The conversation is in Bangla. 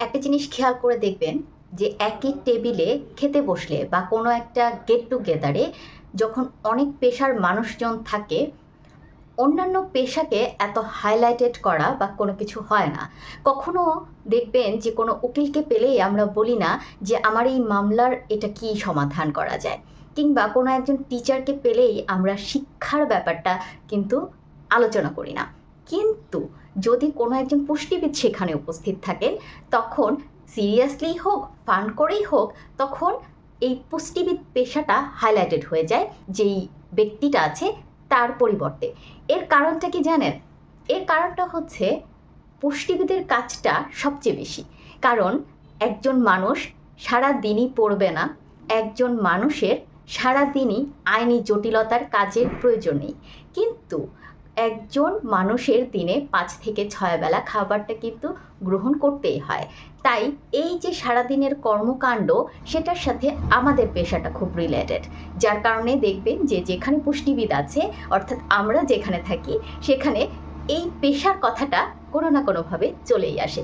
একটা জিনিস খেয়াল করে দেখবেন যে একই টেবিলে খেতে বসলে বা কোনো একটা গেট টুগেদারে যখন অনেক পেশার মানুষজন থাকে, অন্যান্য পেশাকে এত হাইলাইটেড করা বা কোনো কিছু হয় না। কখনো দেখবেন যে কোনো উকিলকে পেলেই আমরা বলি না যে আমার এই মামলার এটা কি সমাধান করা যায়? কিংবা কোনো একজন টিচারকে পেলেই আমরা শিক্ষার ব্যাপারটা কিন্তু আলোচনা করি না। কিন্তু যদি কোনো একজন পুষ্টিবিদ সেখানে উপস্থিত থাকেন, তখন সিরিয়াসলি হোক, ফান করেই হোক, তখন এই পুষ্টিবিদ পেশাটা হাইলাইটেড হয়ে যায়, যেই ব্যক্তিটা আছে তার পরিবর্তে। এর কারণটা কি জানেন? এর কারণটা হচ্ছে পুষ্টিবিদের কাজটা সবচেয়ে বেশি। কারণ একজন মানুষ সারা দিনই পড়বে না, একজন মানুষের সারা দিনই আইনি জটিলতার কাজের প্রয়োজন নেই। কিন্তু একজন মানুষের দিনে পাঁচ থেকে ছয় বেলা খাবারটা কিন্তু গ্রহণ করতেই হয়। তাই এই যে সারাদিনের কর্মকাণ্ড, সেটার সাথে আমাদের পেশাটা খুব রিলেটেড যার কারণে দেখবেন যে যেখানে পুষ্টিবিদ আছে, অর্থাৎ আমরা যেখানে থাকি, সেখানে এই পেশার কথাটা কোনো না কোনোভাবে চলেই আসে।